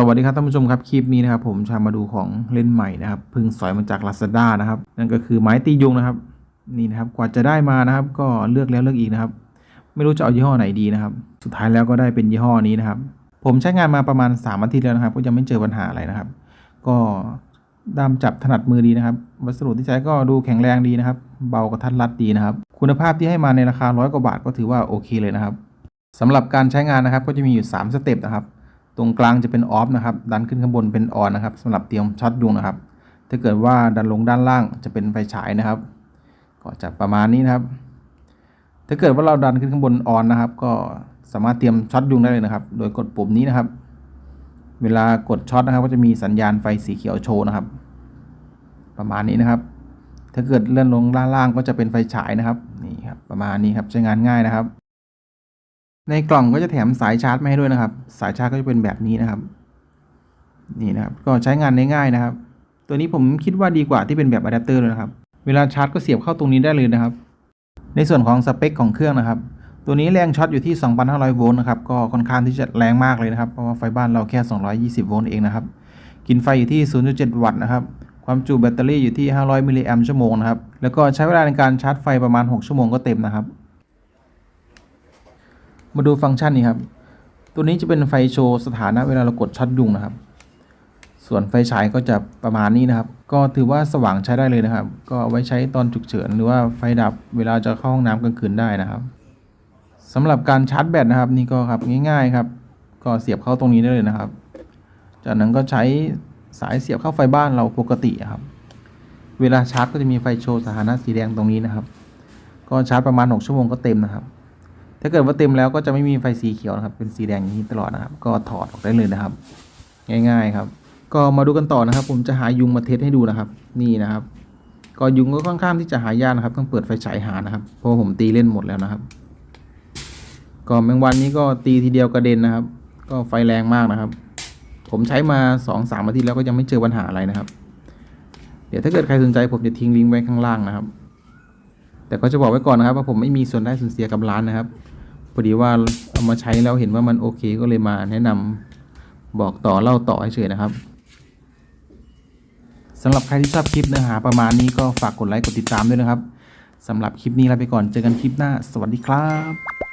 สวัสดีครับท่านผู้ชมครับคลิปนี้นะครับผมจะมาดูของเล่นใหม่นะครับพึ่งสอยมาจาก Lazada นะครับนั่นก็คือไม้ตียุงนะครับนี่นะครับกว่าจะได้มานะครับ ก็เลือกแล้วเลือกอีกนะครับ ไม่รู้จะเอายี่ห้อไหนดีนะครับ สุดท้ายแล้วก็ได้เป็นยี่ห้อนี้นะครับ ผมใช้งานมาประมาณ3อาทิตย์แล้วนะครับ ก็ยังไม่เจอปัญหาอะไรนะครับ ก็ด้ามจับถนัดมือดีนะครับ วัสดุที่ใช้ก็ดูแข็งแรงดีนะครับ เบากระทัดรัดดีนะครับ คุณภาพที่ให้มาในราคาร้อยกว่าบาทก็ถือว่าโอเคเลยนะครับสำหรับการใช้งานนะครับก็จะมีอยู่ 3 สเต็ปนะครับ ตรงกลางจะเป็นออฟนะครับ ดันขึ้นข้างบนเป็นออนนะครับสำหรับเตรียมช็อตยุงนะครับ ถ้าเกิดว่าดันลงด้านล่างจะเป็นไฟฉายนะครับ ก็จะประมาณนี้นะครับ ถ้าเกิดว่าเราดันขึ้นข้างบนออนนะครับ ก็สามารถเตรียมช็อตยุงได้เลยนะครับ โดยกดปุ่มนี้นะครับ เวลากดช็อตนะครับ ก็จะมีสัญญาณไฟสีเขียวโชว์นะครับ ประมาณนี้นะครับ ถ้าเกิดเลื่อนลงด้านล่างก็จะเป็นไฟฉายนะครับนี่ครับประมาณนี้ครับใช้งานง่ายนะครับ ในกล่องก็จะแถมสายชาร์จมาให้ด้วยนะครับ สายชาร์จก็จะเป็นแบบนี้นะครับ นี่นะครับ ก็ใช้งานได้ง่ายนะครับ ตัวนี้ผมคิดว่าดีกว่าที่เป็นแบบอะแดปเตอร์เลยนะครับ เวลาชาร์จก็เสียบเข้าตรงนี้ได้เลยนะครับ ในส่วนของสเปคของเครื่องนะครับ ตัวนี้แรงช็อตอยู่ที่ 2,500 โวลต์นะครับ ก็ค่อนข้างที่จะแรงมากเลยนะครับ เพราะว่าไฟบ้านเราแค่ 220 โวลต์เองนะครับ กินไฟอยู่ที่ 0.7 วัตต์นะครับ ความจุแบตเตอรี่อยู่ที่ 500 มิลลิแอมป์ชั่วโมงนะครับ แล้วก็ใช้เวลาในการชาร์จไฟประมาณ 6 ชั่วโมงก็เต็มนะครับ มาดูฟังก์ชันนี้ครับ ตัวนี้จะเป็นไฟโชว์สถานะเวลาเรากดช็อตยุงนะครับ ส่วนไฟฉายก็จะประมาณนี้นะครับ ก็ถือว่าสว่างใช้ได้เลยนะครับ ก็เอาไว้ใช้ตอนฉุกเฉินหรือว่าไฟดับเวลาจะเข้าห้องน้ำกลางคืนได้นะครับสำหรับการชาร์จแบตนะครับนี่ก็ครับง่ายๆครับ ก็เสียบเข้าตรงนี้ได้เลยนะครับ จากนั้นก็ใช้สายเสียบเข้าไฟบ้านเราปกติครับ เวลาชาร์จก็จะมีไฟโชว์สถานะสีแดงตรงนี้นะครับ ก็ชาร์จประมาณ 6 ชั่วโมงก็เต็มนะครับ ถ้าเกิดว่าเต็มแล้วก็จะไม่มีไฟสีเขียวนะครับ เป็นสีแดงอย่างนี้ตลอดนะครับ ก็ถอดออกได้เลยนะครับ ง่าย ๆครับ ก็มาดูกันต่อนะครับ ผมจะหายุงมาเทสให้ดูนะครับ นี่นะครับ ก็ยุงก็ค่อนข้างที่จะหายากนะครับ ต้องเปิดไฟฉายหานะครับ เพราะผมตีเล่นหมดแล้วนะครับ ก็แมงวันนี้ก็ตีทีเดียวกระเด็นนะครับ ก็ไฟแรงมากนะครับ ผมใช้มา2อสามอาทิตย์แล้วก็ยังไม่เจอปัญหาอะไรนะครับ เดี๋ยวถ้าเกิดใครสนใจผมจะทิ้งลิงก์ไว้ข้างล่างนะครับ แต่ก็จะบอกไว้ก่อนนะครับ ว่าผมไม่มีส่วนได้ส่วนเสียกับร้านนะครับพอดีว่าเอามาใช้แล้วเห็นว่ามันโอเคก็เลยมาแนะนำบอกต่อเล่าต่อเฉยๆนะครับสำหรับใครที่ชอบคลิปเนื้อหาประมาณนี้ก็ฝากกดไลค์กดติดตามด้วยนะครับสำหรับคลิปนี้ลาไปก่อนเจอกันคลิปหน้า สวัสดีครับ